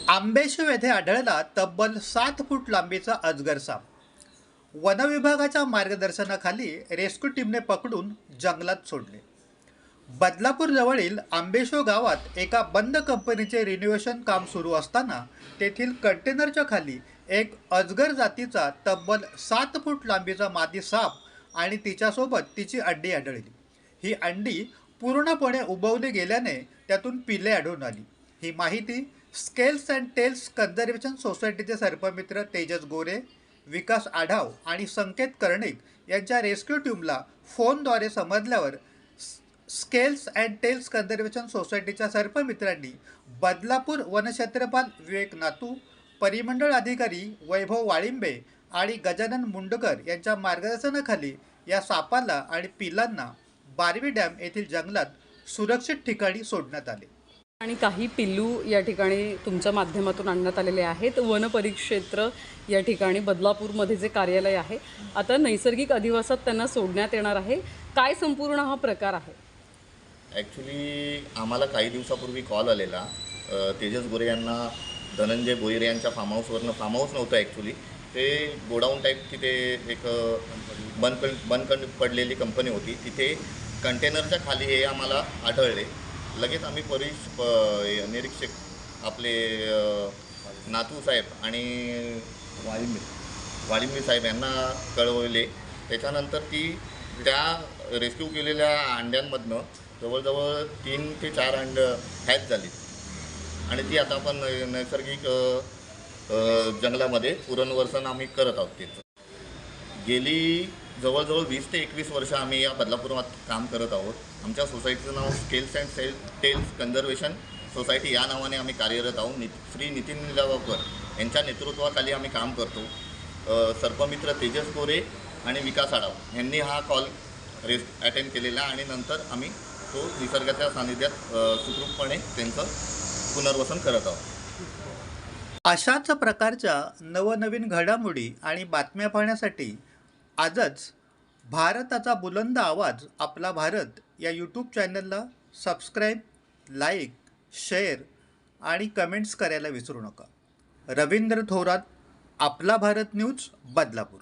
आंबेशिव येथे आढळला तब्बल सात फूट लांबीचा अजगर साप. वनविभागाच्या मार्गदर्शनाखाली रेस्क्यू टीमने पकडून जंगलात सोडले. बदलापूर जवळील आंबेशो गावात एका बंद कंपनीचे रिनोव्हेशन काम सुरू असताना तेथील कंटेनरच्या खाली एक अजगर जातीचा तब्बल सात फूट लांबीचा मादी साप आणि तिच्यासोबत तिची अंडी आढळली. ही अंडी पूर्णपणे उबवली गेल्याने त्यातून पिले आढळून आली. ही माहिती स्केल्स अँड टेल्स कन्झर्वेशन सोसायटीचे सर्पमित्र तेजस गोरे विकास आढाव आणि संकेत कर्णिक यांच्या रेस्क्यू टीमला फोनद्वारे समजल्यावर स्केल्स अँड टेल्स कन्झर्वेशन सोसायटीच्या सर्पमित्रांनी बदलापूर वनक्षेत्रपाल विवेक नातू परिमंडळ अधिकारी वैभव वाळिंबे आणि गजानन मुंडकर यांच्या मार्गदर्शनाखाली या सापाला आणि पिलांना बारवी डॅम येथील जंगलात सुरक्षित ठिकाणी सोडण्यात आले. आणि काही पिल्लू या ठिकाणी तुमच्या माध्यमातून आणण्यात आलेले आहेत. वन परिक्षेत्र या ठिकाणी बदलापूरमध्ये जे कार्यालय आहे आता नैसर्गिक अधिवासात त्यांना सोडण्यात येणार आहे. काय संपूर्ण हा प्रकार आहे? ॲक्च्युली आम्हाला काही दिवसापूर्वी कॉल आलेला. तेजस गोरे यांना धनंजय भोईर यांच्या फार्म हाऊसवरनं फार्म हाऊस नव्हतं ॲक्च्युली ते गोडाऊन टाईप तिथे एक बंद बंद पडलेली कंपनी होती. तिथे कंटेनरच्या खाली हे आम्हाला आढळले. लगेच आम्ही परिश प निरीक्षक आपले नातू साहेब आणि वाळिंबे. वाळिंबे साहेब यांना कळवले. त्याच्यानंतर ती त्या रेस्क्यू केलेल्या अंड्यांमधनं जवळजवळ तीन ते चार अंड हॅच झाली. आणि ती आता आपण नैसर्गिक जंगलामध्ये पुनर्वसन आम्ही करत आहोत त्याचं गेली जवळजवळ वीस ते एकवीस वर्ष आम्ही या बदलापुरात काम करत आहोत. आमच्या सोसायटीचं नाव scales and sale tails conservation society या नावाने आम्ही कार्यरत आहोत. नि श्री नितीन निलावकर यांच्या नेतृत्वाखाली आम्ही काम करतो. सर्पमित्र तेजस गोरे आणि विकास आडाव यांनी हा कॉल रेस अटेंड केलेला आणि नंतर आम्ही तो निसर्गाच्या सानिध्यात सुखरूपपणे त्यांचं पुनर्वसन करत आहोत. अशाच प्रकारच्या नवनवीन घडामोडी आणि बातम्या पाहण्यासाठी आजच भारताचा बुलंद आवाज आपला भारत या यूट्यूब चॅनलला सबस्क्राईब लाईक शेअर आणि कमेंट्स करायला विसरू नका. रवींद्र थोरात आपला भारत न्यूज बदलापूर.